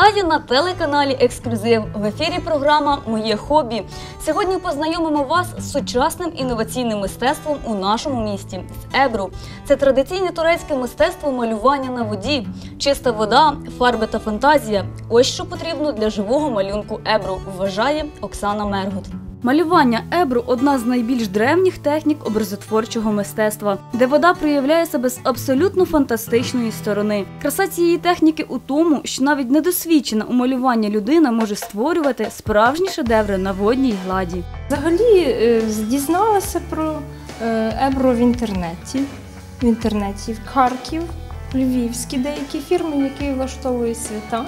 Вітаю на телеканалі Ексклюзив. В ефірі програма Моє хобі. Сьогодні познайомимо вас з сучасним інноваційним мистецтвом у нашому місті з Ебру. Це традиційне турецьке мистецтво малювання на воді, чиста вода, фарби та фантазія. Ось що потрібно для живого малюнку Ебру, вважає Оксана Мергот. Малювання ебру одна з найбільш древніх технік образотворчого мистецтва, де вода проявляє себе з абсолютно фантастичної сторони. Краса цієї техніки у тому, що навіть недосвідчена у малюванні людина може створювати справжні шедеври на водній гладі. Взагалі е, дізналася про е, Ебро в інтернеті. В інтернеті в Харків, львівські деякі фірми, які влаштовують свята.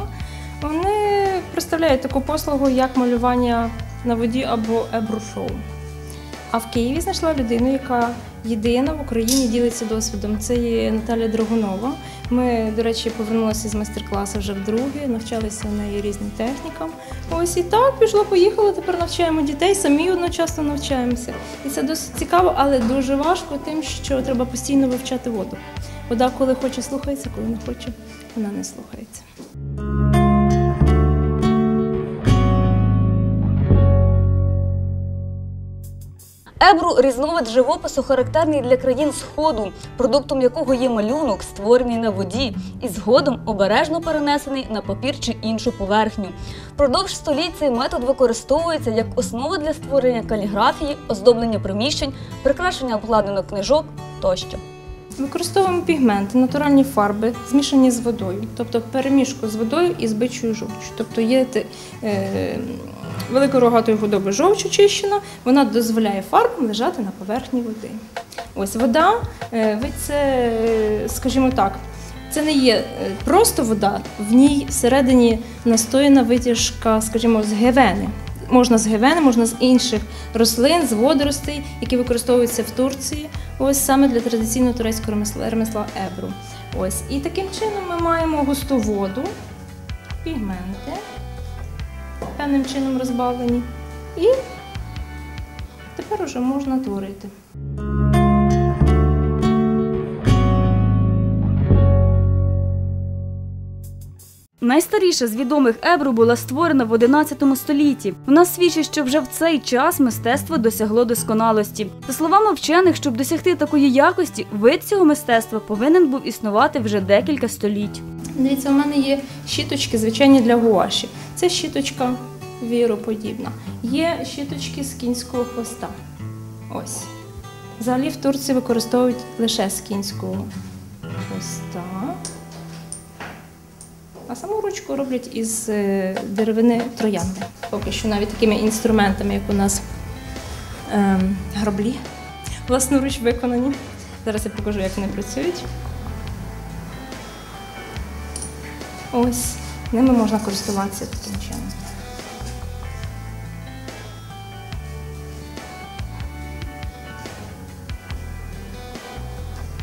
Вони представляють таку послугу, як малювання на воді або ебро-шоу. А в Києві знайшла людину, яка єдина в Україні ділиться досвідом. Це є Наталя Драгунова. Ми, до речі, повернулися з майстер-класу вже вдруге, навчалися в неї різним технікам. Ось і так пішло, поїхало. Тепер навчаємо дітей, самі одночасно навчаємося. І це досить цікаво, але дуже важко тим, що треба постійно вивчати воду. Вода, коли хоче, слухається, коли не хоче, вона не слухається. Ебру різновид живопису характерний для країн Сходу, продуктом якого є малюнок, створений на воді і згодом обережно перенесений на папір чи іншу поверхню. Впродовж століть цей метод використовується як основа для створення каліграфії, оздоблення приміщень, прикрашення обкладинок книжок тощо. Використовуємо пігменти, натуральні фарби, змішані з водою, тобто перемішку з водою і з бичою жовчю. Тобто є е, великорогатої худоби жовч очищена, вона дозволяє фарбам лежати на поверхні води. Ось вода, е, ви це, скажімо так, це не є е, просто вода, в ній всередині настояна витяжка, скажімо, з гевени. Можна з гевени, можна з інших рослин, з водоростей, які використовуються в Турції, ось саме для традиційного турецького ремесла ебру. Ось. І таким чином ми маємо густу воду, пігменти, певним чином розбавлені. І тепер уже можна творити. Найстаріша з відомих ебру була створена в 11 столітті. Вона свідчить, що вже в цей час мистецтво досягло досконалості. За словами вчених, щоб досягти такої якості, вид цього мистецтва повинен був існувати вже декілька століть. Дивіться, у мене є щіточки, звичайні для гуаші. Це щіточка віроподібна. Є щіточки з кінського хвоста. Ось. Взагалі в Турції використовують лише з кінського хвоста. А саму ручку роблять із е, деревини троянди. Поки що навіть такими інструментами, як у нас ем, граблі, власноруч виконані. Зараз я покажу, як вони працюють. Ось, ними можна користуватися таким чином.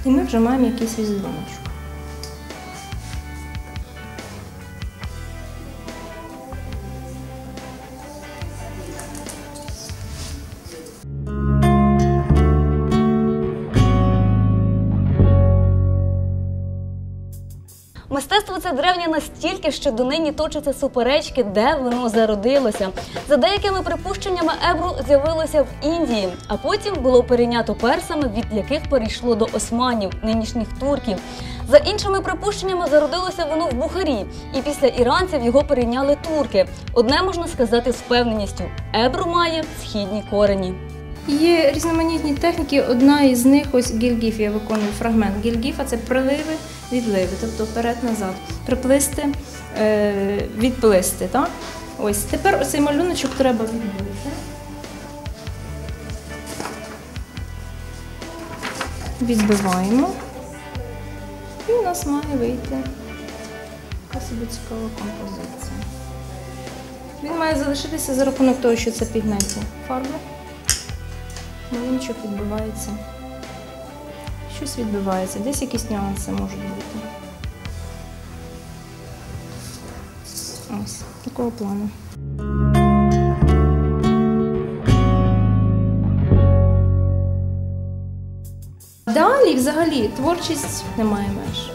І ми вже маємо якийсь візеруночок. Мистецтво це древнє настільки, що донині точаться суперечки, де воно зародилося. За деякими припущеннями, ебру з'явилося в Індії, а потім було перейнято персами, від яких перейшло до османів, нинішніх турків. За іншими припущеннями, зародилося воно в Бухарі, і після іранців його перейняли турки. Одне можна сказати з впевненістю: ебру має східні корені. Є різноманітні техніки. Одна із них ось гільгіф, я виконую фрагмент. Гільгіфа це приливи, відливи, тобто вперед-назад. Приплисти, е, відплисти. Ось тепер оцей малюночок треба відбити. Відбиваємо. І у нас має вийти така собі цікава композиція. Він має залишитися за рахунок того, що це пігментні фарби. Малинчик відбувається. Щось відбувається, десь якісь нюанси можуть бути. Ось, такого плану. Далі, взагалі, творчість не має меж.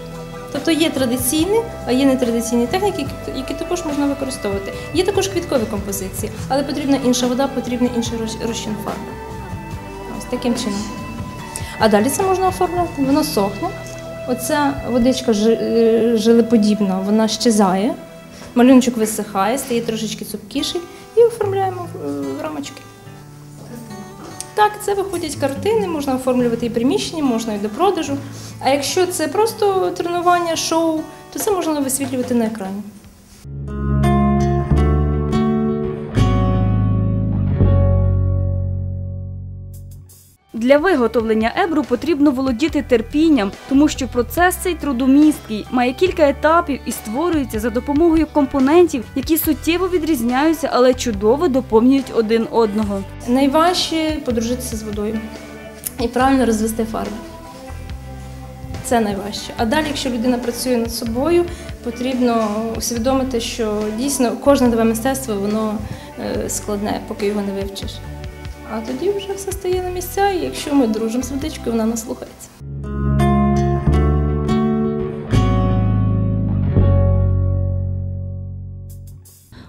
Тобто є традиційні, а є нетрадиційні техніки, які- також можна використовувати. Є також квіткові композиції, але потрібна інша вода, потрібний інший розчин фарби. Ось таким чином. А далі це можна оформляти. Воно сохне. Оця водичка е, жилеподібна, вона щезає. Малюночок висихає, стає трошечки цупкіший і оформляємо е, в рамочки. Так, це виходять картини, можна оформлювати і приміщення, можна і до продажу. А якщо це просто тренування, шоу, то це можна висвітлювати на екрані. Для виготовлення ебру потрібно володіти терпінням, тому що процес цей трудомісткий, має кілька етапів і створюється за допомогою компонентів, які суттєво відрізняються, але чудово доповнюють один одного. Найважче подружитися з водою і правильно розвести фарби. Це найважче. А далі, якщо людина працює над собою, потрібно усвідомити, що дійсно кожне нове мистецтво воно е, складне, поки його не вивчиш. А тоді вже все стає на місця, і якщо ми дружимо з водичкою, вона нас слухається.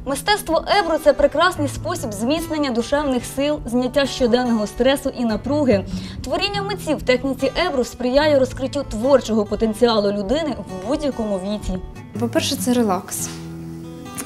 Мистецтво ебру це прекрасний спосіб зміцнення душевних сил, зняття щоденного стресу і напруги. Творіння митців в техніці ебру сприяє розкриттю творчого потенціалу людини в будь-якому віці. По-перше, це релакс.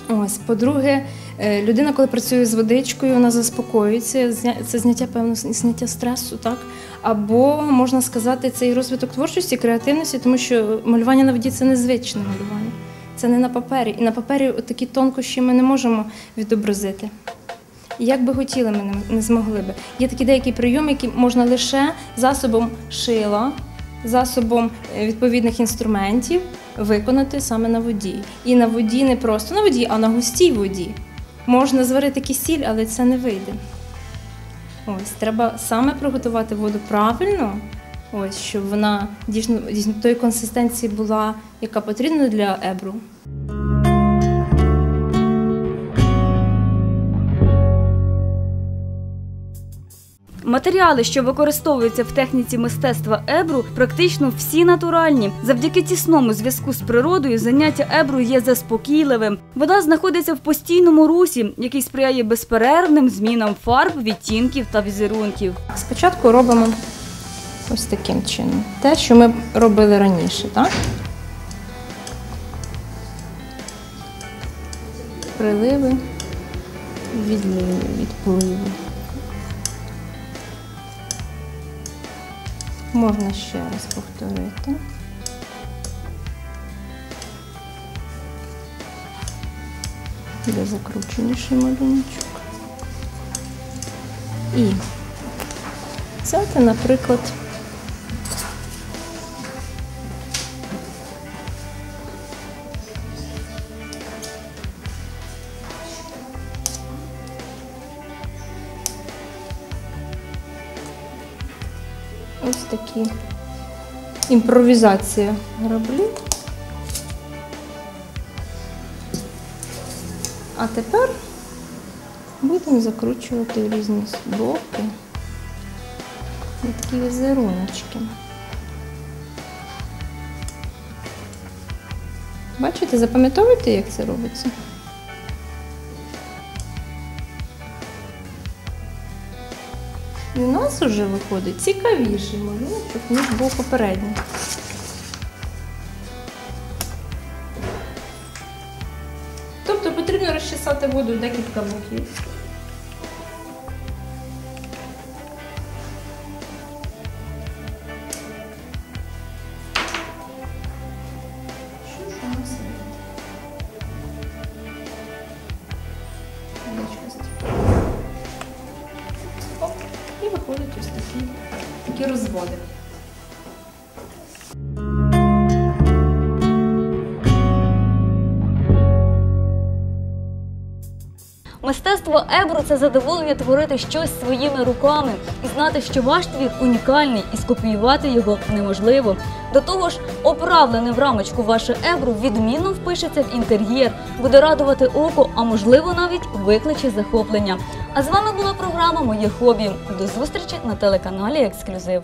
Ось, по-друге, людина, коли працює з водичкою, вона заспокоюється, це зняття певно зняття стресу, так? Або можна сказати, це і розвиток творчості, креативності, тому що малювання на воді це незвичне малювання. Це не на папері. І на папері такі тонкощі ми не можемо відобразити. Як би хотіли, ми не- не змогли би. Є такі деякі прийоми, які можна лише засобом шила, засобом е, відповідних інструментів виконати саме на воді. І на воді не просто на воді, а на густій воді. Можна зварити кисіль, але це не вийде. Ось треба саме приготувати воду правильно, ось щоб вона дійсно, дійсно тої консистенції була, яка потрібна для ебру. Матеріали, що використовуються в техніці мистецтва ебру, практично всі натуральні. Завдяки тісному зв'язку з природою заняття ебру є заспокійливим. Вода знаходиться в постійному русі, який сприяє безперервним змінам фарб, відтінків та візерунків. Спочатку робимо ось таким чином. Те, що ми робили раніше, так? Приливи, відливи, відпливи. Можна ще раз повторити. Буде закрученіший малюночок. І взяти, наприклад, такі імпровізація граблі. А тепер будемо закручувати різні боки. Такі візеруночки. Бачите, запам'ятовуєте, як це робиться? І у нас вже виходить цікавіший малюнок, ніж був попередній. Тобто потрібно розчесати воду декілька боків. Мистецтво ебру це задоволення творити щось своїми руками і знати, що ваш твір унікальний і скопіювати його неможливо. До того ж, оправлене в рамочку ваше ебру відмінно впишеться в інтер'єр, буде радувати око, а можливо навіть викличе захоплення. А з вами була програма Моє хобі. До зустрічі на телеканалі Ексклюзив.